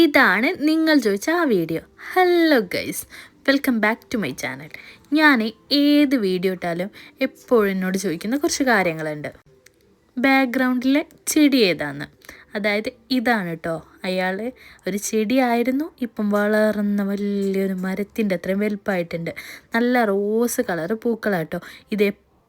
ഇതാണ് നിങ്ങൾ ചോദിച്ച ആ video. Hello guys welcome back to my channel ഞാൻ ഏത് വീഡിയോ ഇട്ടാലും എപ്പോഴും എന്നോട് ചോദിക്കുന്ന കുറച്ച് കാര്യങ്ങളുണ്ട്. ബാക്ക്ഗ്രൗണ്ടിലെ ചെടി ഏതാണ് അതായത് ഇതാണ് കേട്ടോ അയാൾ ഒരു ചെടിയായിരുന്നു ഇപ്പം വളർന്ന വലിയൊരു മരത്തിന്റെ അത്രയും വലുപ്പമായിട്ടുണ്ട്. നല്ല റോസ് കളറ് പൂക്കളാട്ടോ ഇത്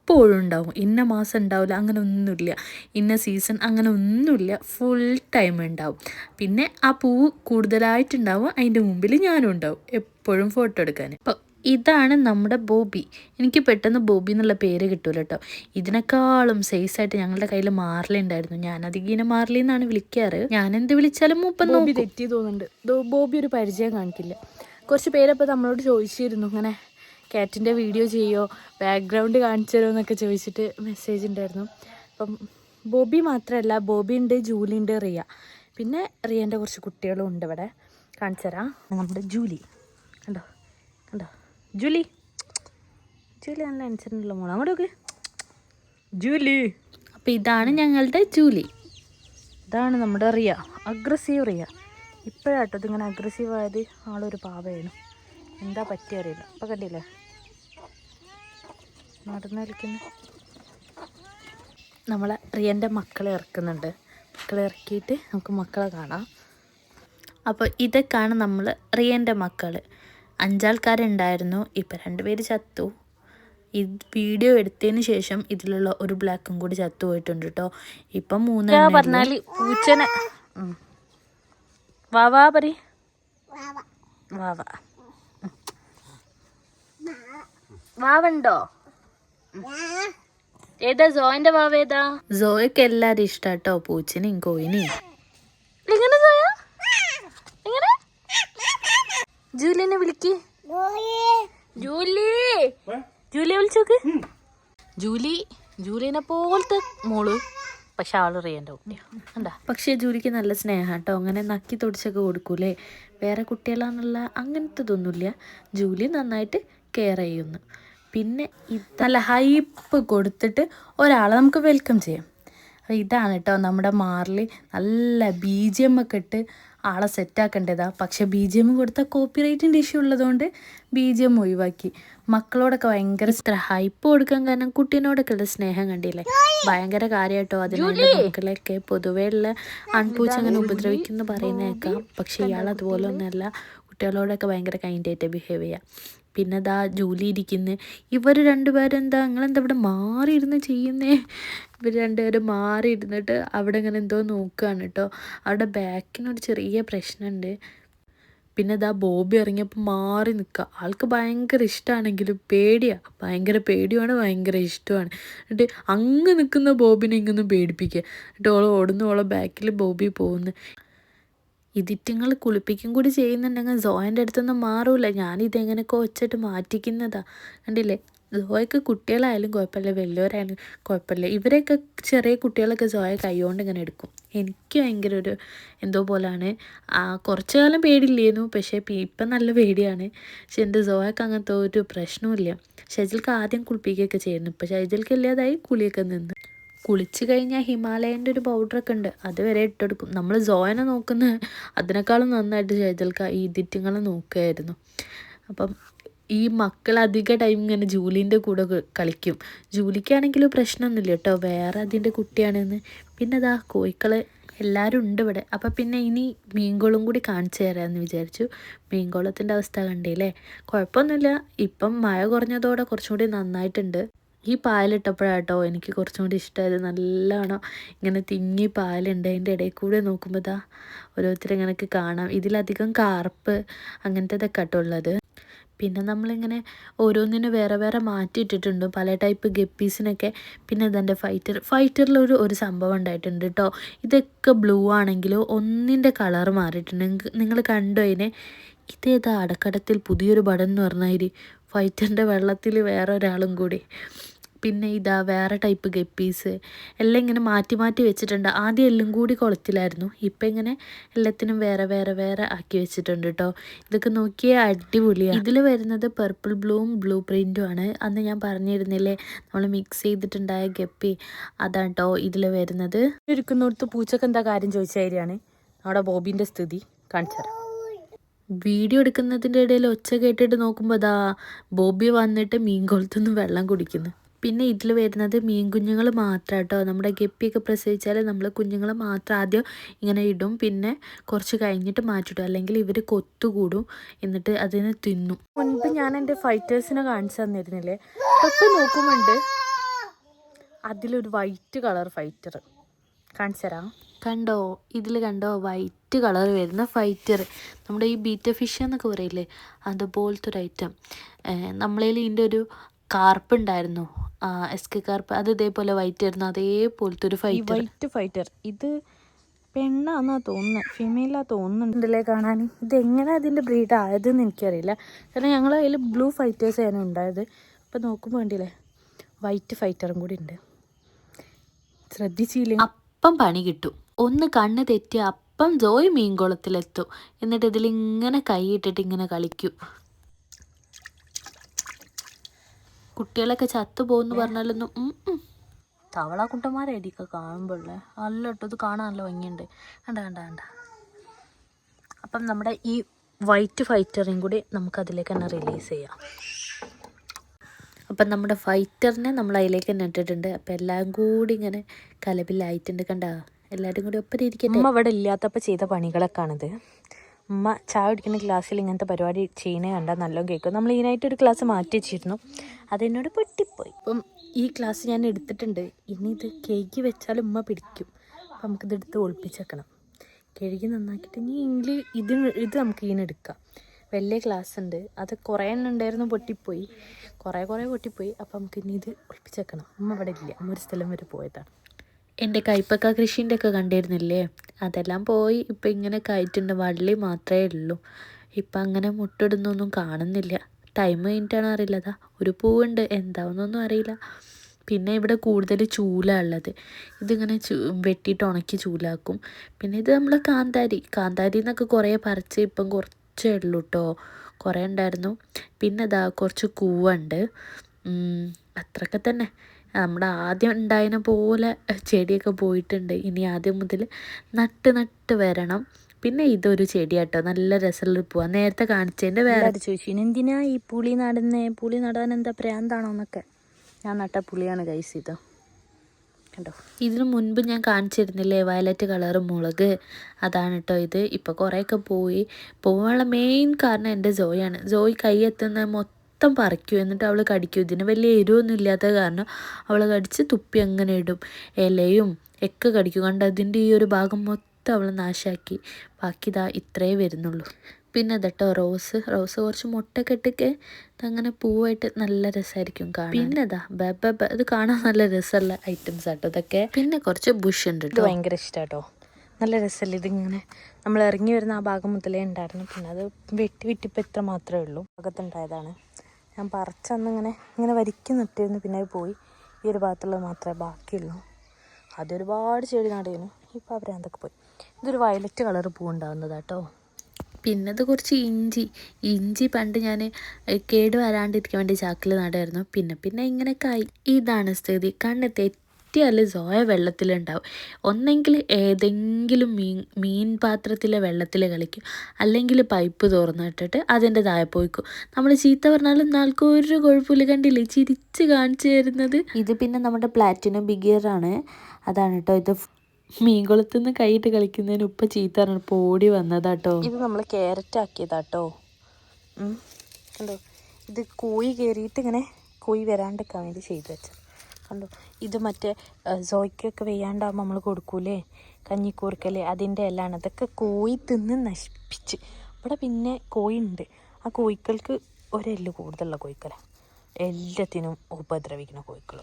എപ്പോഴും ഉണ്ടാവും. ഇന്ന മാസം ഉണ്ടാവില്ല അങ്ങനെ ഒന്നുമില്ല. ഇന്ന സീസൺ അങ്ങനെ ഒന്നുമില്ല. ഫുൾ ടൈം ഉണ്ടാവും. പിന്നെ ആ പൂവ് കൂടുതലായിട്ടുണ്ടാവും. അതിന്റെ മുമ്പിൽ ഞാനും ഉണ്ടാവും. എപ്പോഴും ഫോട്ടോ എടുക്കാൻ. അപ്പോൾ ഇതാണ് നമ്മുടെ ബോബി. എനിക്ക് പെട്ടെന്ന് ബോബി എന്നുള്ള പേര് കിട്ടൂല കേട്ടോ. ഇതിനേക്കാളും സൈസായിട്ട് ഞങ്ങളുടെ കയ്യിൽ മാർലി ഉണ്ടായിരുന്നു. ഞാനധികം ഇങ്ങനെ മാർലി എന്നാണ് വിളിക്കാറ്. ഞാൻ എന്ത് വിളിച്ചാലും മൂപ്പം ബോബി തെറ്റി തോന്നുന്നുണ്ട്. ബോബി ഒരു പരിചയം കാണിക്കില്ല. കുറച്ച് പേരപ്പോൾ നമ്മളോട് ചോദിച്ചിരുന്നു. ഇങ്ങനെ കാറ്റിന്റെ വീഡിയോ ചെയ്യോ? ബാക്ക്ഗ്രൗണ്ട് കാണിച്ചു തരുമോ എന്നൊക്കെ ചോദിച്ചിട്ട് മെസ്സേജ് ഉണ്ടായിരുന്നു. അപ്പം ബോബി മാത്രമല്ല ബോബി ഉണ്ട് ജൂലി ഉണ്ട് റിയ. പിന്നെ റിയന്റെ കുറച്ച് കുട്ടികളും ഉണ്ട് ഇവിടെ. കാണിച്ചു തരാം. നമ്മുടെ ജൂലി. കണ്ടോ? കണ്ടോ? ജൂലി. ജൂലി നല്ല അനുസരണമുള്ള മോളെ. നോക്ക്. ജൂലി. അപ്പം ഇതാണ് ഞങ്ങളുടെ ജൂലി. ഇതാണ് നമ്മുടെ റിയ. അഗ്രസീവ് റിയ. ഇപ്പോഴാട്ടോ ഇതിങ്ങനെ അഗ്രസീവ് ആയത്. ആളൊരു പാവയാണ് എന്താ പറ്റിയ അറിയില്ല ഇപ്പം കണ്ടില്ലേ? നടന്നു കളിക്കുന്നു. നമ്മളെ റിയന്റെ മക്കളെ ഇറക്കുന്നുണ്ട്. മക്കളെ ഇറക്കിയിട്ട് നമുക്ക് മക്കളെ കാണാം. അപ്പോൾ ഇതൊക്കെയാണ് നമ്മൾ റിയന്റെ മക്കൾ അഞ്ചാൾക്കാരുണ്ടായിരുന്നു. ഇപ്പം രണ്ടുപേര് ചത്തു. ഇത് വീഡിയോ എടുത്തതിന് ശേഷം ഇതിലുള്ള ഒരു ബ്ലാക്കും കൂടി ചത്തു പോയിട്ടുണ്ട് കേട്ടോ ഇപ്പം മൂന്ന് പറഞ്ഞാൽ പൂച്ചനെ. വാവാ പറ. വാവ വാവുണ്ടോ ഏതാ സോയന്റെ വാവ ഏതാ? സോയക്ക് എല്ലാരും ഇഷ്ടാട്ടോ പൂച്ചനെയും കോയിനെയും. എങ്ങനെ സോയ എങ്ങനെ? ജൂലിനെ വിളിക്ക്. ജൂലി. ജൂലിയെ വിളിച്ചോക്ക്. ജൂലി ജൂലിനെ പോലത്തെ മോൾ. പക്ഷെ ആൾ റിയന്റെ കുട്ടിയാ. കണ്ടാ? പക്ഷേ ജൂലിക്ക് നല്ല സ്നേഹം കേട്ടോ അങ്ങനെ നക്കി തൊടിച്ചൊക്കെ കൊടുക്കൂലേ. വേറെ കുട്ടികളാണെന്നുള്ള അങ്ങനത്തെ ഇതൊന്നുമില്ല ജൂലി നന്നായിട്ട് കെയർ ചെയ്യുന്നു. പിന്നെ നല്ല ഹൈപ്പ് കൊടുത്തിട്ട് ഒരാളെ നമുക്ക് വെൽക്കം ചെയ്യാം. അപ്പോൾ ഇതാണ് കേട്ടോ നമ്മുടെ മാറിൽ നല്ല ബി ജി എം ഒക്കെ ഇട്ട് ആളെ സെറ്റാക്കേണ്ടതാ പക്ഷേ ബി ജി എം കൊടുത്താൽ കോപ്പിറൈറ്റിന്റെ ഇഷ്യൂ ഉള്ളതുകൊണ്ട് ബി ജി എം ഒഴിവാക്കി. മക്കളോടൊക്കെ ഭയങ്കര ഹൈപ്പ് കൊടുക്കാൻ കാരണം കുട്ടീനോടൊക്കെ ഉള്ള സ്നേഹം കണ്ടില്ലേ? ഭയങ്കര കാര്യമായിട്ടോ അതിനുള്ള മക്കളെയൊക്കെ പൊതുവേ ഉള്ള അൺപൂച്ച അങ്ങനെ ഉപദ്രവിക്കുന്നു പറയുന്നേക്കാം. പക്ഷേ ഇയാൾ അതുപോലെ ഒന്നല്ല. കുട്ടികളോടൊക്കെ ഭയങ്കര കൈൻഡായിട്ട് ബിഹേവ് ചെയ്യുക പിന്നെ ദാ ജോലി ഇരിക്കുന്നത് ഇവർ രണ്ടുപേരും എന്താ നിങ്ങളെന്താ ഇവിടെ മാറിയിരുന്ന് ചെയ്യുന്നേ? ഇവർ രണ്ടുപേരും മാറി ഇരുന്നിട്ട് അവിടെ ഇങ്ങനെ എന്തോ നോക്കുകയാണ് കേട്ടോ അവിടെ ബാക്കിനൊരു ചെറിയ പ്രശ്നമുണ്ട് പിന്നെ ദാ ബോബി ഇറങ്ങിയപ്പോൾ മാറി നിൽക്കുക ആൾക്ക് ഭയങ്കര ഇഷ്ടമാണെങ്കിലും പേടിയാണ് ഭയങ്കര പേടിയുമാണ് ഭയങ്കര ഇഷ്ടമാണ്. എന്നിട്ട് അങ്ങ് നിൽക്കുന്ന ബോബിനെ ഇങ്ങൊന്നും പേടിപ്പിക്കുക എന്നിട്ട് ഓൾ ഓടുന്ന ഓളെ ബാക്കിൽ ബോബി പോകുന്നു ഇതിറ്റുങ്ങൾ കുളിപ്പിക്കും കൂടി ചെയ്യുന്നുണ്ടെങ്കിൽ സോയന്റെ അടുത്തൊന്നും മാറൂല. ഞാനിതെങ്ങനെയൊക്കെ ഒച്ചിട്ട് മാറ്റിക്കുന്നതാ. കണ്ടില്ലേ? സോയക്ക് കുട്ടികളായാലും കുഴപ്പമില്ല വലിയവരായാലും കുഴപ്പമില്ല. ഇവരെയൊക്കെ ചെറിയ കുട്ടികളൊക്കെ സോയ കൈകൊണ്ട് ഇങ്ങനെ എടുക്കും. എനിക്ക് ഭയങ്കര ഒരു എന്തോ പോലാണ്. കുറച്ച് കാലം പേടിയില്ലായിരുന്നു. പക്ഷേ ഇപ്പം നല്ല പേടിയാണ്. പക്ഷെ എന്റെ സോയക്ക് അങ്ങനത്തെ ഒരു പ്രശ്നവും ഇല്ല ഷജിൽക്ക് ആദ്യം കുളിപ്പിക്കുകയൊക്കെ ചെയ്യുന്നു. ഇപ്പം ഷജിൽക്ക് ഇല്ലാതായി കുളിയൊക്കെ നിന്ന്. കുളിച്ച് കഴിഞ്ഞാൽ ഹിമാലയന്റെ ഒരു പൗഡറൊക്കെ ഉണ്ട്. അത് വരെ ഇട്ടെടുക്കും. നമ്മൾ സോയനെ നോക്കുന്ന അതിനേക്കാളും നന്നായിട്ട് ഷൈജൽക്ക ഈ ഇതിറ്റുങ്ങളെ നോക്കുമായിരുന്നു അപ്പം ഈ മക്കൾ അധിക ടൈം ഇങ്ങനെ ജൂലിന്റെ കൂടെ കളിക്കും. ജൂലിക്കാണെങ്കിലും പ്രശ്നമൊന്നുമില്ല കേട്ടോ. വേറെ അതിന്റെ കുട്ടിയാണെന്ന്. പിന്നെ അതാ കോഴിക്കൾ എല്ലാവരും ഉണ്ട് ഇവിടെ. അപ്പം പിന്നെ ഇനി മീൻകുളം കൂടി കാണിച്ചു തരാമെന്ന് വിചാരിച്ചു. മീൻകുളത്തിന്റെ അവസ്ഥ കണ്ടില്ലേ? കുഴപ്പമൊന്നുമില്ല. ഇപ്പം മഴ കുറഞ്ഞതോടെ കുറച്ചും കൂടി നന്നായിട്ടുണ്ട്. ഈ പാലിട്ടപ്പോഴാട്ടോ എനിക്ക് കുറച്ചും കൂടി ഇഷ്ടമായത് നല്ലോണം ഇങ്ങനെ തിങ്ങി പാലുണ്ട്. അതിന്റെ ഇടയിൽ കൂടെ നോക്കുമ്പോൾ ഇതാ ഓരോരുത്തർ ഇങ്ങനെയൊക്കെ കാണാം. ഇതിലധികം കാർപ്പ് അങ്ങനത്തേതൊക്കെ കേട്ടോ ഉള്ളത്. പിന്നെ നമ്മളിങ്ങനെ ഓരോന്നിനും വേറെ വേറെ മാറ്റിയിട്ടിട്ടുണ്ട് പല ടൈപ്പ് ഗപ്പീസിനൊക്കെ. പിന്നെ ഇതെന്റെ ഫൈറ്റർ. ഫൈറ്ററിലൊരു ഒരു സംഭവം ഉണ്ടായിട്ടുണ്ട് കേട്ടോ ഇതൊക്കെ ബ്ലൂ ആണെങ്കിലും ഒന്നിന്റെ കളർ മാറിയിട്ടുണ്ട്. നിങ്ങൾ കണ്ടോ അതിനെ? ഇതേതാ അടക്കടത്തിൽ പുതിയൊരു ബടൻ എന്ന് പറഞ്ഞാൽ ഫൈറ്ററിന്റെ വെള്ളത്തിൽ വേറെ ഒരാളും കൂടി. പിന്നെ ഇതാ വേറെ ടൈപ്പ് ഗപ്പീസ് എല്ലാം ഇങ്ങനെ മാറ്റി മാറ്റി വെച്ചിട്ടുണ്ട്. ആദ്യം എല്ലാം കൂടി കുളത്തിലായിരുന്നു. ഇപ്പം ഇങ്ങനെ എല്ലാത്തിനും വേറെ വേറെ വേറെ ആക്കി വെച്ചിട്ടുണ്ട് കേട്ടോ ഇതൊക്കെ നോക്കിയാൽ അടിപൊളിയാണ് ഇതിൽ വരുന്നത് പർപ്പിൾ ബ്ലൂവും ബ്ലൂ പ്രിന്റും ആണ്. അന്ന് ഞാൻ പറഞ്ഞിരുന്നില്ലേ നമ്മൾ മിക്സ് ചെയ്തിട്ടുണ്ടായ ഗപ്പി അതാണ് കേട്ടോ ഇതിൽ വരുന്നത്. ഇരിക്കുന്നിടത്ത് പൂച്ചക്ക് എന്താ കാര്യം ചോദിച്ചായിരിയാണ് നമ്മുടെ ബോബിന്റെ സ്ഥിതി കാണിച്ചു തരാം. വീഡിയോ എടുക്കുന്നതിന്റെ ഇടയിൽ ഒച്ച കേട്ടിട്ട് നോക്കുമ്പോൾ അതാ ബോബി വന്നിട്ട് മീൻ കൊളുത്തുനിന്ന് വെള്ളം കുടിക്കുന്നു. പിന്നെ ഇതിൽ വരുന്നത് മീൻ കുഞ്ഞുങ്ങൾ മാത്രം കേട്ടോ. നമ്മുടെ ഗപ്പിയൊക്കെ പ്രസവിച്ചാൽ നമ്മൾ കുഞ്ഞുങ്ങൾ മാത്രം ആദ്യം ഇങ്ങനെ ഇടും. പിന്നെ കുറച്ച് കഴിഞ്ഞിട്ട് മാറ്റിടും അല്ലെങ്കിൽ ഇവർ കൊത്തുകൂടും. എന്നിട്ട് അതിനെ തിന്നും. മുൻപ് ഞാൻ എന്റെ ഫൈറ്റേഴ്സിനെ കാണിച്ചു തന്നിരുന്നില്ലേ? തൊട്ട് നോക്കുമ്പോണ്ട് അതിലൊരു വൈറ്റ് കളർ ഫൈറ്റർ കാണിച്ചു തരാം. കണ്ടോ? ഇതിൽ കണ്ടോ? വൈറ്റ് കളർ വരുന്ന ഫൈറ്റർ നമ്മുടെ ഈ ബീറ്റ ഫിഷ് എന്നൊക്കെ പറയില്ലേ? അതുപോലത്തെ ഒരു ഐറ്റം നമ്മളതിൽ ഇതിന്റെ ഒരു കാർപ്പ് ഉണ്ടായിരുന്നു എസ് കെ കാർപ്പ് അത് ഇതേപോലെ വൈറ്റ് ആയിരുന്നു. അതേപോലത്തെ ഒരു ഫൈറ്റ് ഫൈറ്റർ വൈറ്റ് ഫൈറ്റർ ഇത് പെണ്ണാന്നാ തോന്നുന്നു ഫീമെയിലാ തോന്നുന്നുണ്ടല്ലേ കാണാൻ ഇത് എങ്ങനെ അതിന്റെ ബ്രീഡ് ആയതെന്ന് എനിക്കറിയില്ല. കാരണം ഞങ്ങൾ അതിൽ ബ്ലൂ ഫൈറ്റേഴ്സ് ആണ് ഉണ്ടായത്. അപ്പം നോക്കുമ്പോൾ വേണ്ടിയില്ലേ വൈറ്റ് ഫൈറ്ററും കൂടി ഉണ്ട്. ശ്രദ്ധിച്ചില്ലേ? അപ്പം പണി കിട്ടും. ഒന്ന് കണ്ണ് തെറ്റി അപ്പം ജോയ് മീൻകുളത്തിലെത്തും. എന്നിട്ട് ഇതിലിങ്ങനെ കൈയിട്ടിട്ട് ഇങ്ങനെ കളിക്കും. കുട്ടികളൊക്കെ ചത്തു പോകുന്നു പറഞ്ഞാലൊന്നും. തവള കുട്ടന്മാരായിരിക്കും കാണുമ്പോഴേ നല്ല കേട്ടോ ഇത് കാണാൻ നല്ല ഭംഗിയുണ്ട്. കണ്ട കണ്ട കണ്ട. അപ്പം നമ്മുടെ ഈ വൈറ്റ് ഫൈറ്ററും കൂടി നമുക്ക് അതിലേക്ക് തന്നെ റിലീസ് ചെയ്യാം. അപ്പം നമ്മുടെ ഫൈറ്ററിനെ നമ്മൾ അതിലേക്ക് തന്നെ ഇട്ടിട്ടുണ്ട്. അപ്പം എല്ലാം കൂടി ഇങ്ങനെ കലബിലായിട്ടുണ്ട് കണ്ട? എല്ലാവരും കൂടി ഒപ്പം ഇരിക്കട്ടെ നമ്മൾ അവിടെ ഇല്ലാത്തപ്പോൾ ചെയ്ത പണികളൊക്കെ പണികളൊക്കെയാണിത്. ഉമ്മ ചായ കുടിക്കുന്ന ക്ലാസ്സിൽ ഇങ്ങനത്തെ പരിപാടി ചെയ്യുന്നത് കണ്ടാൽ നല്ലോണം കേൾക്കും. നമ്മൾ ഇതിനായിട്ട് ഒരു ക്ലാസ് മാറ്റി വെച്ചിരുന്നു. അതെന്നോട് പൊട്ടിപ്പോയി. അപ്പം ഈ ക്ലാസ് ഞാൻ എടുത്തിട്ടുണ്ട്. ഇനി ഇത് കേക്ക് വെച്ചാൽ ഉമ്മ പിടിക്കും. അപ്പം നമുക്കിത് എടുത്ത് ഒളിപ്പിച്ചേക്കണം കഴുകി നന്നാക്കിയിട്ട് ഇനി ഇംഗ്ലീ ഇത് ഇത് നമുക്ക് ഇങ്ങനെ എടുക്കാം. വലിയ ക്ലാസ് ഉണ്ട്. അത് കുറേ എണ്ണം ഉണ്ടായിരുന്നു പൊട്ടിപ്പോയി. കുറേ കുറേ പൊട്ടിപ്പോയി. അപ്പം നമുക്ക് ഇനി ഇത് ഒളിപ്പിച്ചേക്കണം ഉമ്മ അവിടെ ഇല്ല. അമ്മ ഒരു സ്ഥലം വരെ പോയതാണ്. എന്റെ കൈപ്പക്ക കൃഷിന്റെ ഒക്കെ കണ്ടിരുന്നില്ലേ? അതെല്ലാം പോയി. ഇപ്പം ഇങ്ങനെ കയറ്റുണ്ട്. വള്ളി മാത്രമേ ഉള്ളൂ. ഇപ്പം അങ്ങനെ മുട്ടിടുന്നൊന്നും കാണുന്നില്ല. ടൈം കഴിഞ്ഞിട്ടാണ് അറിയില്ല അതാ ഒരു പൂവുണ്ട്. എന്താവുന്നൊന്നും അറിയില്ല. പിന്നെ ഇവിടെ കൂടുതൽ ചൂല ഉള്ളത്. ഇതിങ്ങനെ ചൂ വെട്ടിയിട്ട് ഉണക്കി ചൂലാക്കും. പിന്നെ ഇത് നമ്മളെ കാന്താരി. കാന്താരി എന്നൊക്കെ കുറേ പറിച്ച് ഇപ്പം കുറച്ചേ ഉള്ളൂ കേട്ടോ കുറേ ഉണ്ടായിരുന്നു. പിന്നെ ഇതാ കുറച്ച് കൂവുണ്ട്. അത്രയൊക്കെ തന്നെ. നമ്മുടെ ആദ്യം ഉണ്ടായതിനെ പോലെ ചെടിയൊക്കെ പോയിട്ടുണ്ട്. ഇനി ആദ്യം മുതൽ നട്ട് നട്ട് വരണം. പിന്നെ ഇതൊരു ചെടിയാട്ടോ. നല്ല രസമുള്ള പൂവാ. നേരത്തെ കാണിച്ചതിന്റെ വേറെ ചോദിച്ചു. ഇനി എന്തിനാ ഈ പുളി നടുന്നേ? പുളി നടാൻ എന്താ പ്രാന്താണോ എന്നൊക്കെ. ഞാൻ നട്ട പുളിയാണ് കൈസ് ഇത്. കണ്ടോ? ഇതിനു മുൻപ് ഞാൻ കാണിച്ചിരുന്നില്ലേ വയലറ്റ് കളർ മുളക്? അതാണ് കേട്ടോ ഇത്. ഇപ്പോൾ കുറേയൊക്കെ പോയി. പോകാനുള്ള മെയിൻ കാരണം എന്റെ ജോയാണ്. ജോയി കൈ എത്തുന്ന മൊത്തം പറിക്കും. എന്നിട്ട് അവൾ കടിക്കും. ഇതിന് വലിയ എരിവൊന്നും ഇല്ലാത്ത കാരണം അവൾ കടിച്ച് തുപ്പി അങ്ങനെ ഇടും. ഇലയും ഒക്കെ കടിക്കും. കണ്ട്? അതിന്റെ ഈ ഒരു ഭാഗം മൊത്തം അവൾ നാശാക്കി. ബാക്കി ഇതാ ഇത്രയേ വരുന്നുള്ളൂ. പിന്നെ അതട്ടോ റോസ്. റോസ് കുറച്ച് മുട്ടൊക്കെ ഇട്ടൊക്കെ അങ്ങനെ പൂവായിട്ട് നല്ല രസമായിരിക്കും കാണാൻ. പിന്നെ അതാ ബബ ഇത് കാണാൻ നല്ല രസമുള്ള ഐറ്റംസ് ആട്ടോ ഇതൊക്കെ. പിന്നെ കുറച്ച് ബുഷ് ഉണ്ട് ഇത് കേട്ടോ ഭയങ്കര ഇഷ്ടാട്ടോ. നല്ല രസമല്ലേ ഇതിങ്ങനെ? നമ്മൾ ഇറങ്ങി വരുന്ന ആ ഭാഗം മുതലേ ഉണ്ടായിരുന്നു. പിന്നെ അത് വെട്ടി വിറ്റിപ്പോൾ ഇത്ര മാത്രമേ ഉള്ളൂ. ഭാഗത്തുണ്ടായതാണ് ഞാൻ പറിച്ചന്ന് ഇങ്ങനെ വരിക്കും നട്ടിരുന്നു. പിന്നെ പോയി. ഈ ഒരു ഭാഗത്തുള്ളത് മാത്രമേ ബാക്കിയുള്ളൂ. അതൊരുപാട് ചെടി നടുന്നു ഇപ്പോൾ അവർ അതൊക്കെ പോയി. ഇതൊരു വയലറ്റ് കളർ പൂ പിന്നെ ഇത് കുറച്ച് ഇഞ്ചി. ഇഞ്ചി പണ്ട് ഞാൻ കേട് വരാണ്ടിരിക്കാൻ വേണ്ടി ചാക്കിൽ നടായിരുന്നു. പിന്നെ പിന്നെ ഇങ്ങനെയൊക്കെ ആയി. ഇതാണ് സ്ഥിതി. കണ്ണ് തെറ്റിയാൽ സോയ വെള്ളത്തിലുണ്ടാവും. ഒന്നെങ്കിൽ ഏതെങ്കിലും മീൻ മീൻ പാത്രത്തിലെ വെള്ളത്തിൽ കളിക്കും. അല്ലെങ്കിൽ പൈപ്പ് തുറന്നിട്ടിട്ട് അതിന്റെ താഴെ പോയിക്കും നമ്മൾ ചീത്ത പറഞ്ഞാലും നാൾക്ക് ഒരു കുഴപ്പമില്ല. കണ്ടില്ലേ? ചിരിച്ച് കാണിച്ചു തരുന്നത്. ഇത് പിന്നെ നമ്മുടെ പ്ലാറ്റിനം ബിഗിയറാണ്. അതാണ് കേട്ടോ ഇത് മീൻകുളത്തുനിന്ന് കൈയിട്ട് കളിക്കുന്നതിന് ഉപ്പ ചീത്ത പറഞ്ഞപ്പോൾ ഓടി വന്നതാട്ടോ. ഇത് നമ്മൾ ക്യാരറ്റ് ആക്കിയതാട്ടോ. ഉം. കണ്ടോ? ഇത് കോഴി കയറിയിട്ട് ഇങ്ങനെ കോഴി വരാണ്ടിരിക്കാൻ വേണ്ടി ചെയ്തു വെച്ചത്. കണ്ടോ. ഇത് മറ്റേ സോയ്ക്കൊക്കെ വെയ്യാണ്ടാകുമ്പോൾ നമ്മൾ കൊടുക്കൂലേ? കഞ്ഞിക്കൂർക്കൽ അതിന്റെ എല്ലാണ്. അതൊക്കെ കോഴി തിന്ന് നശിപ്പിച്ച്. ഇവിടെ പിന്നെ കോഴി ഉണ്ട് ആ കോഴിക്കൾക്ക് ഒരെല്ല് കൂടുതലുള്ള കോഴിക്കല എല്ലാത്തിനും ഉപദ്രവിക്കുന്ന കോഴിക്കൾ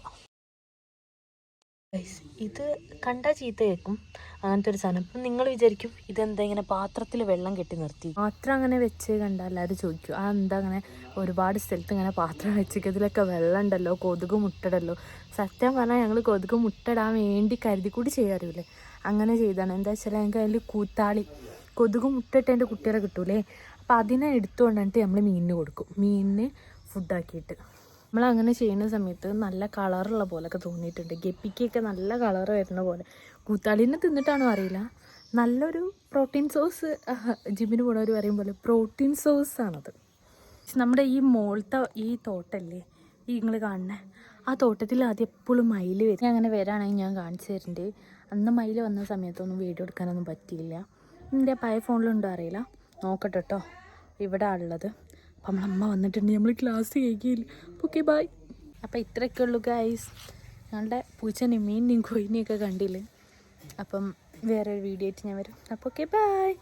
ഇത് കണ്ടാ ചീത്ത കേൾക്കും. അങ്ങനത്തെ ഒരു സാധനം. അപ്പം നിങ്ങൾ വിചാരിക്കും ഇതെന്താ ഇങ്ങനെ പാത്രത്തിൽ വെള്ളം കെട്ടി നിർത്തി. പാത്രം അങ്ങനെ വെച്ച് കണ്ടാൽ എല്ലാവരും ചോദിക്കും ആ എന്താ അങ്ങനെ ഒരുപാട് സ്ഥലത്ത് ഇങ്ങനെ പാത്രം വെച്ചിട്ട് ഇതിലൊക്കെ വെള്ളം ഉണ്ടല്ലോ കൊതുക് മുട്ടടല്ലോ. സത്യം പറഞ്ഞാൽ ഞങ്ങൾ കൊതുക് മുട്ടടാൻ വേണ്ടി കരുതി കൂടി ചെയ്യാറില്ലേ? അങ്ങനെ ചെയ്താണ്. എന്താ വെച്ചാൽ ഞങ്ങൾക്ക് അതിൽ കൂത്താളി കൊതുക് മുട്ടിട്ട് എന്റെ കുട്ടികളെ കിട്ടൂലേ? അപ്പം അതിനെ എടുത്തുകൊണ്ടിട്ട് നമ്മൾ മീനിന് കൊടുക്കും. മീനിന് ഫുഡാക്കിയിട്ട് നമ്മൾ അങ്ങനെ ചെയ്യുന്ന സമയത്ത് നല്ല കളറുള്ള പോലൊക്കെ തോന്നിയിട്ടുണ്ട്. ഗപ്പിക്കൊക്കെ നല്ല കളർ വരുന്ന പോലെ. കൂത്താളിനെ തിന്നിട്ടാണോ അറിയില്ല. നല്ലൊരു പ്രോട്ടീൻ സോസ് ജിമ്മിന് പോണവർ പറയും പോലെ പ്രോട്ടീൻ സോസ് ആണത് നമ്മുടെ ഈ മോളത്തെ ഈ തോട്ടല്ലേ ഈ നിങ്ങൾ കാണുന്ന ആ തോട്ടത്തിൽ ആദ്യം എപ്പോഴും മയിൽ വരും. അങ്ങനെ വരാണെങ്കിൽ ഞാൻ കാണിച്ചു തരുന്നുണ്ട് അന്ന് മയിൽ വന്ന സമയത്തൊന്നും വീഡിയോ എടുക്കാനൊന്നും പറ്റിയില്ല. എന്റെ പഴയ ഫോണിലുണ്ടോ അറിയില്ല. നോക്കട്ടെ കേട്ടോ ഇവിടെ ഉള്ളത്. അപ്പം നമ്മളമ്മ വന്നിട്ടുണ്ട്. നമ്മൾ ക്ലാസ് കഴിക്കില്ല. ഓക്കെ ബൈ അപ്പം ഇത്രയൊക്കെ ഉള്ളൂ ഗൈസ് ഞങ്ങളുടെ പൂച്ചനെയും മീനിനെയും കോയിനെയൊക്കെ കണ്ടില്ലേ? അപ്പം വേറൊരു വീഡിയോ ആയിട്ട് ഞാൻ വരും. അപ്പോൾ ഓക്കെ ബായ്